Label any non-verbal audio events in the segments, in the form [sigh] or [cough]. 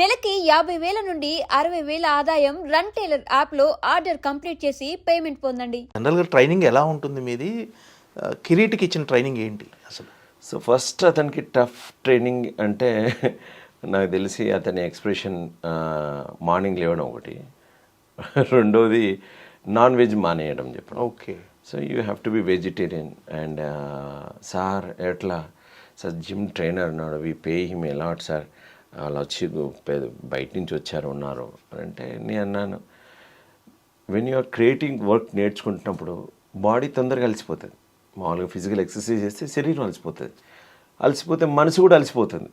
నెలకి యాభై వేల నుండి అరవై వేల ఆదాయం రన్ టైలర్ యాప్లో ఆర్డర్ కంప్లీట్ చేసి పేమెంట్ పొందండి. జనరల్గా ట్రైనింగ్ ఎలా ఉంటుంది మీది? కిరీటికి ఇచ్చిన ట్రైనింగ్ ఏంటి అసలు? సో ఫస్ట్ అతనికి టఫ్ ట్రైనింగ్ అంటే [laughs] నాకు తెలిసి అతని ఎక్స్ప్రెషన్ మార్నింగ్ లేవడం ఒకటి. [laughs] రెండోది నాన్ వెజ్ మానేయడం చెప్పడం. Okay. So you have to be vegetarian and sir ఎట్లా? సార్ జిమ్ ట్రైనర్ ఉన్నాడు we pay him a lot sir. వాళ్ళు వచ్చి బయట నుంచి వచ్చారు ఉన్నారు అని అంటే నేను అన్నాను వెన్ యూఆర్ క్రియేటింగ్ వర్క్ నేర్చుకుంటున్నప్పుడు బాడీ తొందరగా అలసిపోతుంది. మామూలుగా ఫిజికల్ ఎక్సర్సైజ్ చేస్తే శరీరం అలసిపోతుంది. అలసిపోతే మనసు కూడా అలసిపోతుంది.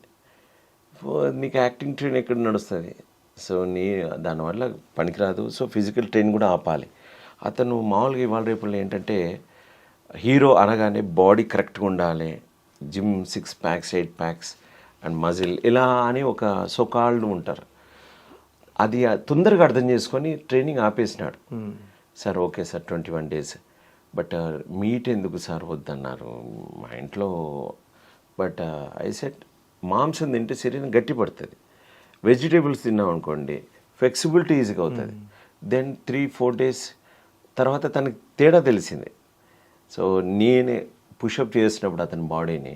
నీకు యాక్టింగ్ ట్రైన్ ఎక్కడ నడుస్తుంది? సో నీ దానివల్ల పనికిరాదు. సో ఫిజికల్ ట్రైన్ కూడా ఆపాలి. అతను మామూలుగా ఇవాళ రేపు ఏంటంటే హీరో అనగానే బాడీ కరెక్ట్గా ఉండాలి. Gym six packs eight packs and muscle ఇలా అని ఒక సొకాళ్ళు ఉంటారు. అది తొందరగా అర్థం చేసుకొని training ఆపేసినాడు. Sir okay sir twenty one days. But meat ఎందుకు సార్ వద్దన్నారు? మా ఇంట్లో బట్ ఐ సెట్ మాంసం తింటే శరీరం గట్టి పడుతుంది. వెజిటేబుల్స్ తిన్నాం అనుకోండి ఫ్లెక్సిబిలిటీ ఈజీగా అవుతుంది. దెన్ త్రీ ఫోర్ డేస్ తర్వాత తనకి తేడా తెలిసింది. సో నేనే పుషప్ చేసినప్పుడు అతని బాడీని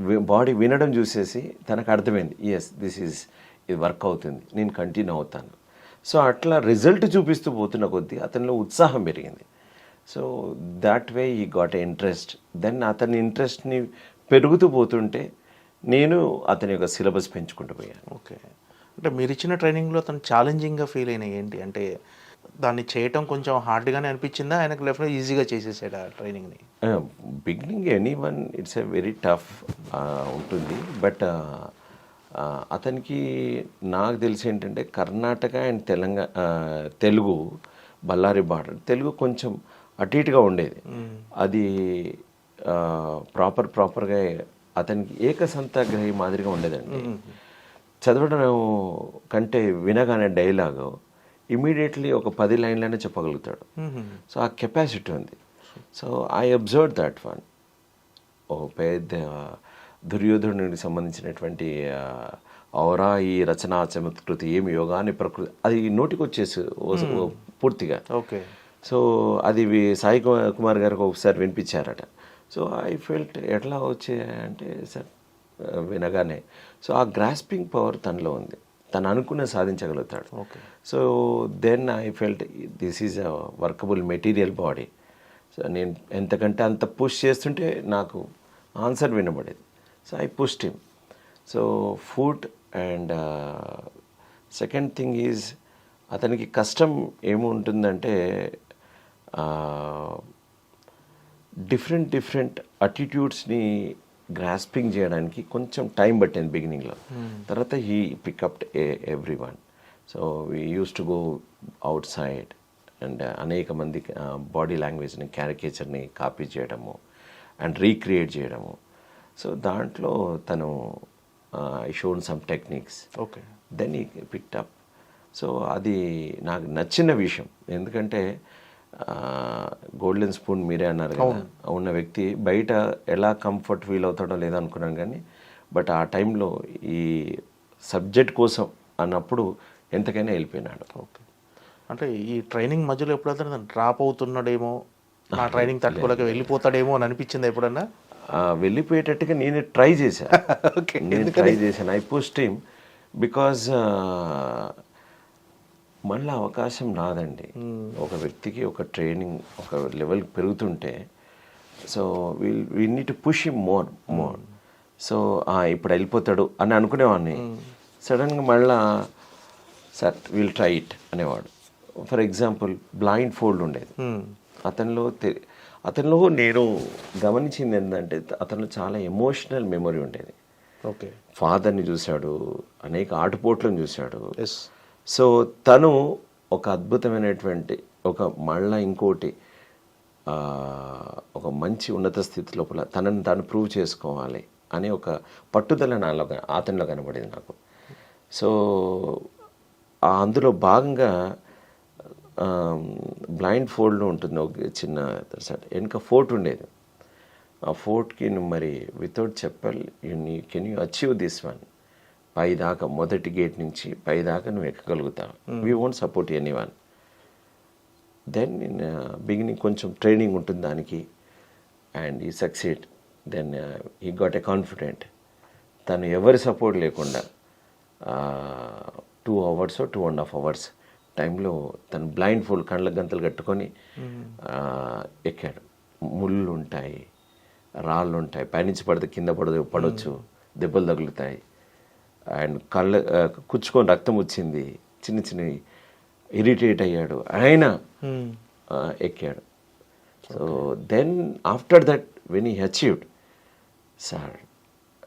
బాడీ వినడం చూసేసి తనకు అర్థమైంది ఎస్ దిస్ ఈజ్ ఇది వర్క్ అవుతుంది నేను కంటిన్యూ అవుతాను. సో అట్లా రిజల్ట్ చూపిస్తూ పోతున్న కొద్దీ అతనిలో ఉత్సాహం పెరిగింది. సో దాట్ వే ఈ గాట్ ఎ ఇంట్రెస్ట్ దెన్ అతని ఇంట్రెస్ట్ని పెరుగుతూ పోతుంటే నేను అతని యొక్క సిలబస్ పెంచుకుంటూ పోయాను. ఓకే. అంటే మీరు ఇచ్చిన ట్రైనింగ్లో అతను ఛాలెంజింగ్గా ఫీల్ అయినాయి ఏంటి? అంటే దాన్ని చేయటం కొంచెం హార్డ్గానే అనిపించిందా? ఆయనకు లెఫ్ట్ ఈజీగా చేసేసాడు ఆ ట్రైనింగ్ని beginning any one it's a very tough ఉంటుంది బట్ అతనికి నాకు తెలిసి ఏంటంటే కర్ణాటక అండ్ తెలంగాణ తెలుగు బళ్ళారి బార్డర్ తెలుగు కొంచెం అటు ఇటుగా ఉండేది. అది ప్రాపర్ ప్రాపర్గా అతనికి ఏకసంతాగ్రహి మాదిరిగా ఉండేదండి. చదవడం కంటే వినగానే డైలాగు ఇమీడియట్లీ ఒక పది లైన్లైనా చెప్పగలుగుతాడు. సో ఆ కెపాసిటీ ఉంది. So I observe that one ఓ పెద్ద దుర్యోధనుడికి సంబంధించినటువంటి ఔరా ఈ రచనా చమత్కృతి ఏమి యోగాని ప్రకృతి అది నోటికి వచ్చేసి పూర్తిగా. ఓకే. సో అది సాయి కుమార్ గారికి ఒకసారి వినిపించారట. సో ఐ ఫెల్ట్ ఎట్లా వచ్చే అంటే సార్ వినగానే. సో ఆ గ్రాస్పింగ్ పవర్ తనలో ఉంది. తను అనుకున్న సాధించగలుగుతాడు. Okay. So then I felt this is a workable material body. So నేను ఎంతకంటే అంత పుష్ చేస్తుంటే నాకు answer వినబడేది. So I pushed him. So food and second thing is అతనికి కష్టం ఏముంటుందంటే డిఫరెంట్ డిఫరెంట్ అటిట్యూడ్స్ని గ్రాస్పింగ్ చేయడానికి కొంచెం టైం పట్టింది బిగినింగ్లో తర్వాత he pick up everyone so we use to go outside and అనేక మంది బాడీ లాంగ్వేజ్ని క్యారికేచర్ని కాపీ చేయడము అండ్ రీక్రియేట్ చేయడము. సో దాంట్లో తను I shown some techniques okay then he picked up so అది నాకు నచ్చిన విషయం. ఎందుకంటే గోల్డెన్ స్పూన్ మీరే అన్నారు కదా. ఉన్న వ్యక్తి బయట ఎలా కంఫర్ట్ ఫీల్ అవుతాడో లేదో అనుకున్నాను కానీ బట్ ఆ టైంలో ఈ సబ్జెక్ట్ కోసం అన్నప్పుడు ఎంతకైనా వెళ్ళిపోయినాడు. ఓకే. అంటే ఈ ట్రైనింగ్ మధ్యలో ఎప్పుడైతే డ్రాప్ అవుతున్నాడేమో నా [laughs] ట్రైనింగ్ తట్టుకోలేక వెళ్ళిపోతాడేమో అని అనిపించింది ఎప్పుడన్నా? వెళ్ళిపోయేటట్టుగా నేను [laughs] ట్రై చేశాను నేను ట్రై చేశాను. ఐ పోస్ట్ టీమ్ బికాజ్ మళ్ళీ అవకాశం రాదండి ఒక వ్యక్తికి ఒక ట్రైనింగ్ ఒక level పెరుగుతుంటే so will we need to push him more more. So ఇప్పుడు వెళ్ళిపోతాడు అని అనుకునేవాడిని. సడన్గా మళ్ళా సార్ విల్ ట్రై ఇట్ అనేవాడు. ఫర్ ఎగ్జాంపుల్ బ్లైండ్ ఫోల్డ్ ఉండేది. అతనిలో అతనిలో నేను గమనించింది ఏంటంటే అతనిలో చాలా ఎమోషనల్ మెమొరీ ఉండేది. ఓకే ఫాదర్ని చూశాడు అనేక ఆటుపోట్లను చూశాడు. ఎస్ సో తను ఒక అద్భుతమైనటువంటి ఒక మళ్ళా ఇంకోటి ఒక మంచి ఉన్నత స్థితి లోపల తనని తాను ప్రూవ్ చేసుకోవాలి అనే ఒక పట్టుదల నాలో అతనిలో కనబడింది నాకు. సో అందులో భాగంగా బ్లైండ్ ఫోల్డ్లో ఉంటుంది ఒక చిన్న వెనుక ఫోర్ట్ ఉండేది. ఆ ఫోర్ట్కి మరి without చెప్పల్ you can you achieve this one పై దాకా మొదటి గేట్ నుంచి పై దాకా నువ్వు ఎక్కగలుగుతావు. We won't support any one then in beginning కొంచెం ట్రైనింగ్ ఉంటుంది దానికి. And he succeed then he got a confident తను ఎవరి సపోర్ట్ లేకుండా two hours two and half hours టైంలో తను బ్లైండ్ ఫోల్డ్ కళ్ళ గంతలు కట్టుకొని ఆ, ఎక్కాడు. ముళ్ళు ఉంటాయి రాళ్ళు ఉంటాయి. పైనుంచి పడితే కింద పడదు పడవచ్చు దెబ్బలు తగులుతాయి. అండ్ కళ్ళ కుచ్చుకొని రక్తం వచ్చింది. చిన్న చిన్న ఇరిటేట్ అయ్యాడు. అయినా ఆ, ఎక్కాడు. So then after that when he achieved sir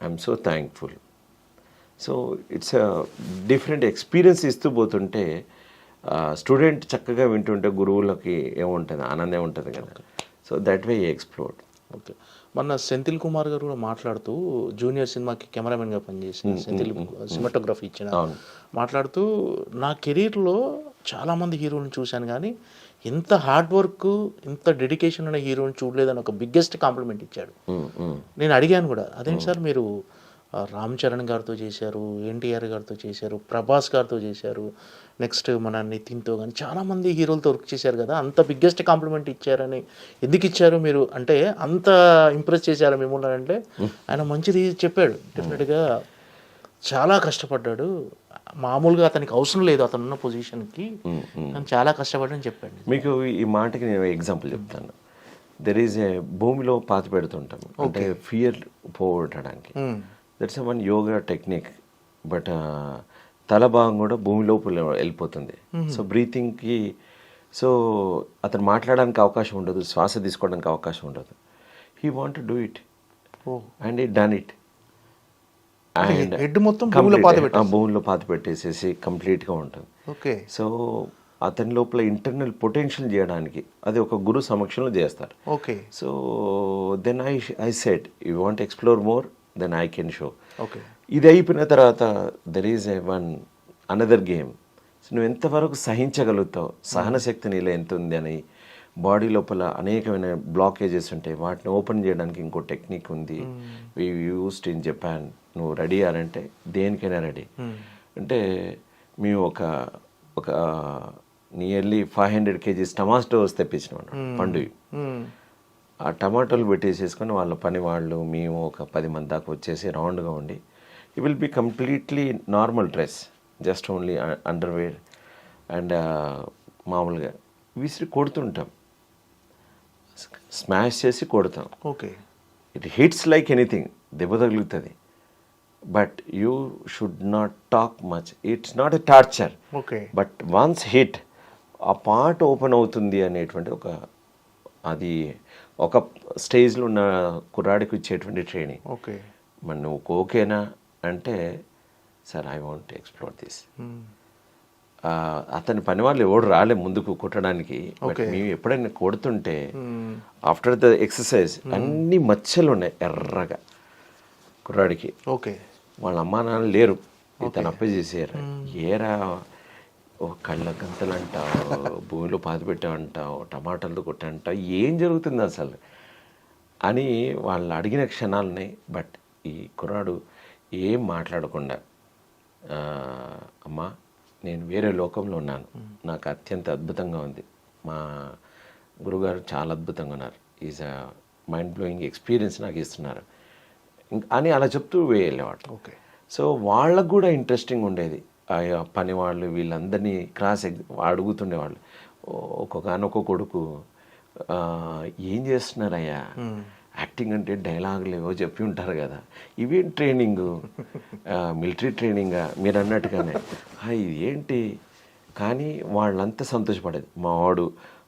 I'm so thankful so it's different experience ఇస్తూ పోతుంటే స్టూడెంట్ చక్కగా వింటుంటే గురువులకి ఏముంటుంది? ఆనందం ఉంటుంది కదా. So that way explored okay మొన్న సెంథిల్ కుమార్ గారు కూడా మాట్లాడుతూ జూనియర్ సినిమాకి కెమెరామెన్గా పనిచేసిన సెంథిల్ సినిమాటోగ్రఫీ ఇచ్చిన. మాట్లాడుతూ నా కెరీర్లో చాలామంది హీరోలను చూశాను కానీ ఇంత హార్డ్ వర్క్ ఇంత డెడికేషన్ ఉన్న హీరోని చూడలేదని ఒక బిగ్గెస్ట్ కాంప్లిమెంట్ ఇచ్చాడు. నేను అడిగాను కూడా అదేంటి సార్ మీరు రామ్ చరణ్ గారితో చేశారు ఎన్టీఆర్ గారితో చేశారు ప్రభాస్ గారితో చేశారు నెక్స్ట్ మన నితిన్తో కానీ చాలామంది హీరోలతో వర్క్ చేశారు కదా అంత బిగ్గెస్ట్ కాంప్లిమెంట్ ఇచ్చారని ఎందుకు ఇచ్చారు మీరు? అంటే అంత ఇంప్రెస్ చేశారు మిమ్మల్ని అంటే? ఆయన మంచిది చెప్పాడు. డెఫినెట్గా చాలా కష్టపడ్డాడు. మామూలుగా అతనికి అవసరం లేదు అతను ఉన్న పొజిషన్కి కానీ చాలా కష్టపడ్డని చెప్పాడు మీకు ఈ మాటకి నేను ఎగ్జాంపుల్ చెప్తాను. దెర్ ఈజ్ ఏ భూమిలో పాత పెడుతుంటాం అంటే ఫియర్ పోగొట్టడానికి. That's one yoga technique but తల భాగం కూడా భూమి లోపల వెళ్ళిపోతుంది. సో బ్రీతింగ్కి సో అతను మాట్లాడడానికి అవకాశం ఉండదు శ్వాస తీసుకోవడానికి అవకాశం ఉండదు. He want do it and it done it and head మొత్తం భూమిలో పాత పెట్టేసేసి కంప్లీట్గా ఉంటుంది. ఓకే. సో అతని లోపల ఇంటర్నల్ పొటెన్షియల్ చేయడానికి అది ఒక గురు సమక్షంలో చేస్తారు. Okay. So then I I set you want explore more then I can show. Okay. ఇది అయిపోయిన తర్వాత there is a one another game నువ్వు ఎంతవరకు సహించగలుగుతావు? సహన శక్తి నీలో ఎంత ఉంది అని బాడీ లోపల అనేకమైన బ్లాకేజెస్ ఉంటాయి. వాటిని ఓపెన్ చేయడానికి ఇంకో టెక్నిక్ ఉంది. వి యూస్డ్ ఇన్ జపాన్ నువ్వు రెడీ అంటే దేనికైనా రెడీ అంటే మేము ఒక ఒక nearly five hundred kgs tomatoes తెప్పించినాం పండువి. ఆ టమాటోలు పెట్టేసేసుకొని వాళ్ళ పని వాళ్ళు మేము ఒక పది మంది దాకా వచ్చేసి రౌండ్గా ఉండి he will be completely normal dress just only underwear and మామూలుగా విసిరి కొడుతుంటాం. స్మాష్ చేసి కొడతాం. Okay it hits like anything దెబ్బ తగులుతుంది. But you should not talk much it's not a torture okay but once hit ఆ పార్ట్ ఓపెన్ అవుతుంది అనేటువంటి ఒక అది ఒక స్టేజ్లో ఉన్న కుర్రాడికి ఇచ్చేటువంటి ట్రైనింగ్. ఓకే. మరి నువ్వు ఓకేనా అంటే sir I want explore this. అతని పని వాళ్ళు ఎవడు రాలే ముందుకు కొట్టడానికి బట్ మేము ఎప్పుడైనా కొడుతుంటే ఆఫ్టర్ ద ఎక్సర్సైజ్ అన్ని మచ్చలు ఉన్నాయి ఎర్రగా కుర్రాడికి. ఓకే. వాళ్ళ అమ్మా నాన్న లేరు. ఇతను అప్ప చేసారు ఏరా ఓ కళ్ళ గంతలు అంటావు భూమిలో పాతి పెట్టావంటావు టమాటాలు కొట్టంటావు ఏం జరుగుతుంది అసలు? అని వాళ్ళు అడిగిన క్షణాలు ఉన్నాయి బట్ ఈ కుర్రాడు ఏం మాట్లాడకుండా "ఆ, అమ్మా నేను వేరే లోకంలో ఉన్నాను. నాకు అత్యంత అద్భుతంగా ఉంది. మా గురుగారు చాలా అద్భుతంగా ఉన్నారు. Is a mind blowing experience నాకు ఇస్తున్నారు. ఇంక- అని అలా చెప్తూ వెళ్ళేవాడు ఓకే. సో వాళ్ళకు కూడా ఇంట్రెస్టింగ్ ఉండేది. ఆ పని వాళ్ళు వీళ్ళందరినీ క్రాస్ అడుగుతుండేవాళ్ళు. ఒక్కొక్కనొక్క కొడుకు "ఆ, ఏం చేస్తున్నారయ్యా? యాక్టింగ్ అంటే డైలాగులు ఏవో చెప్పి ఉంటారు కదా. ఇవేం ట్రైనింగ్? మిలిటరీ ట్రైనింగా? మీరు అన్నట్టుగానే. "ఆ, ఇది ఏంటి కానీ వాళ్ళంతా సంతోషపడేది. మా వాడు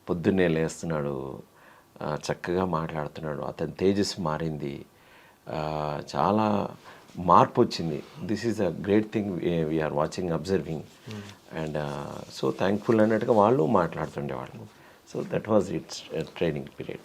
పొద్దున్నే లేస్తున్నాడు చక్కగా మాట్లాడుతున్నాడు. అతని తేజస్సు మారింది. చాలా మార్పు వచ్చింది this is a great thing we are watching observing and so thankful అన్నట్టుగా వాళ్ళు మాట్లాడుతుండేవాళ్ళు. So that was it's training period